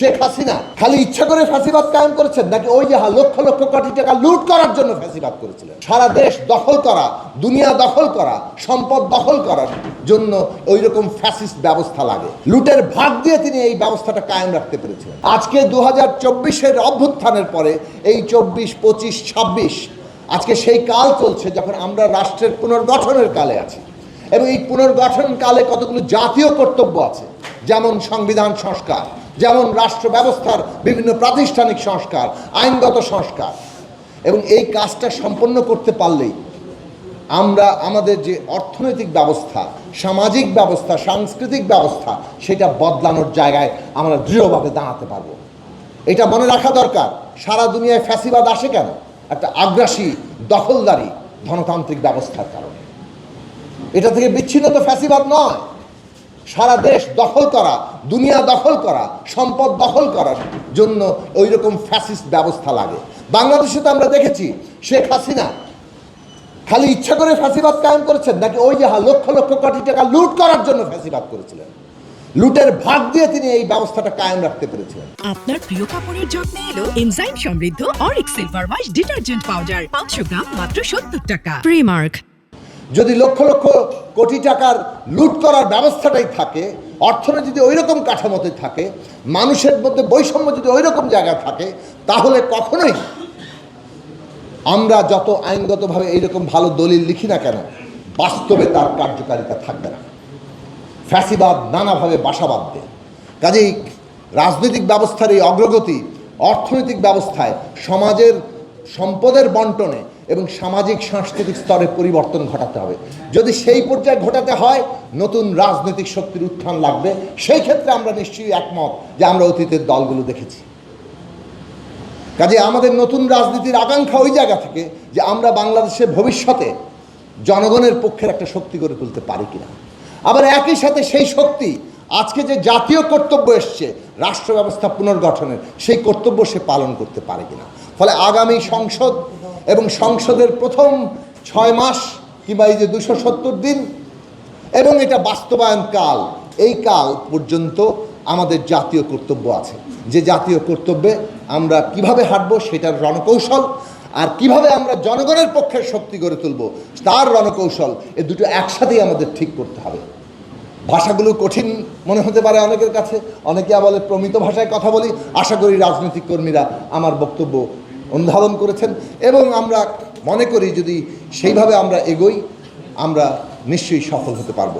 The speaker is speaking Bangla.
শেখ হাসিনা খালি ইচ্ছা করে ফাঁসিবাদ কায়েম করেছেন নাকি ওই যে লক্ষ লক্ষ কোটি টাকা লুট করার জন্য ফাঁসিবাদ করেছিলেন? সারা দেশ দখল করা, দুনিয়া দখল করা, সম্পদ দখল করার জন্য ওই রকম ফ্যাসিস্ট ব্যবস্থা লাগে। লুটের ভাগ দিয়ে তিনি এই ব্যবস্থাটা কায়েম রাখতে পেরেছিলেন। আজকে দু হাজার চব্বিশের অভ্যুত্থানের পরে এই চব্বিশ, পঁচিশ, ছাব্বিশ, আজকে সেই কাল চলছে যখন আমরা রাষ্ট্রের পুনর্গঠনের কালে আছি। এবং এই পুনর্গঠন কালে কতগুলো জাতীয় কর্তব্য আছে? যেমন সংবিধান সংস্কার যেমন রাষ্ট্র ব্যবস্থার বিভিন্ন প্রাতিষ্ঠানিক সংস্কার, আইনগত সংস্কার। এবং এই কাজটা সম্পন্ন করতে পারলেই আমরা আমাদের যে অর্থনৈতিক ব্যবস্থা, সামাজিক ব্যবস্থা, সাংস্কৃতিক ব্যবস্থা, সেটা বদলানোর জায়গায় আমরা দৃঢ়ভাবে দাঁড়াতে পারব। এটা মনে রাখা দরকার, সারা দুনিয়ায় ফ্যাসিবাদ আসে কেন? একটা আগ্রাসী, দখলদারি, ধনতান্ত্রিক ব্যবস্থার কারণে। এটা থেকে বিচ্ছিন্ন তো ফ্যাসিবাদ নয়। সারা দেশ দখল করা, দুনিয়া দখল করা, সম্পদ দখল করার জন্য ওই রকম ফ্যাসিস্ট ব্যবস্থা লাগে। বাংলাদেশে তো আমরা দেখেছি, শেখ হাসিনা খালি ইচ্ছা করে ফ্যাসিবাদ কায়েম করেছেন, নাকি ওই যে লক্ষ লক্ষ কোটি টাকা লুট করার জন্য ফ্যাসিবাদ করেছিলেন? লুটের ভাগ দিয়ে তিনি এই ব্যবস্থাটা কায়েম রাখতে পেরেছিলেন। আপনার প্রিয় কাপড়ের যত্নে এলো এনজাইম সমৃদ্ধ Auric silver wash detergent powder পাঁচশো গ্রাম মাত্র সত্তর টাকা। প্রিমার্ক যদি লক্ষ লক্ষ কোটি টাকার লুট করার ব্যবস্থাটাই থাকে, অর্থনীতি যদি ওই রকম কাঠামোতে থাকে, মানুষের মধ্যে বৈষম্য যদি ওই রকম জায়গা থাকে, তাহলে কখনোই আমরা যত আইনগতভাবে এইরকম ভালো দলিল লিখি না কেন, বাস্তবে তার কার্যকারিতা থাকবে না। ফ্যাসিবাদ নানাভাবে বাসা বাঁধবে। কাজেই রাজনৈতিক ব্যবস্থার এই অগ্রগতি অর্থনৈতিক ব্যবস্থায় সমাজের সম্পদের বন্টনে এবং সামাজিক, সাংস্কৃতিক স্তরে পরিবর্তন ঘটাতে হবে। যদি সেই পর্যায়ে ঘটাতে হয়, নতুন রাজনৈতিক শক্তির উত্থান লাগবে। সেই ক্ষেত্রে আমরা নিশ্চয়ই একমত যে আমরা অতীতের দলগুলো দেখেছি। কাজে আমাদের নতুন রাজনীতির আকাঙ্ক্ষা ওই জায়গা থেকে যে আমরা বাংলাদেশের ভবিষ্যতে জনগণের পক্ষের একটা শক্তি গড়ে তুলতে পারি কিনা। আবার একই সাথে সেই শক্তি আজকে যে জাতীয় কর্তব্য এসছে রাষ্ট্র ব্যবস্থা পুনর্গঠনের, সেই কর্তব্য সে পালন করতে পারে কিনা। ফলে আগামী সংসদ এবং সংসদের প্রথম ছয় মাস কিংবা এই যে দুশো সত্তর দিন, এবং এটা বাস্তবায়ন কাল। এই কাল পর্যন্ত আমাদের জাতীয় কর্তব্য আছে। যে জাতীয় কর্তব্যে আমরা কীভাবে হাঁটবো সেটার রণকৌশল, আর কীভাবে আমরা জনগণের পক্ষের শক্তি গড়ে তুলব তার রণকৌশল, এ দুটো একসাথেই আমাদের ঠিক করতে হবে। ভাষাগুলো কঠিন মনে হতে পারে অনেকের কাছে, অনেকে বলে প্রমিত ভাষায় কথা বলি। আশা করি রাজনৈতিক কর্মীরা আমার বক্তব্য অনুধাবন করেছেন এবং আমরা মনে করি যদি সেইভাবে আমরা এগোই, আমরা নিশ্চয়ই সফল হতে পারব।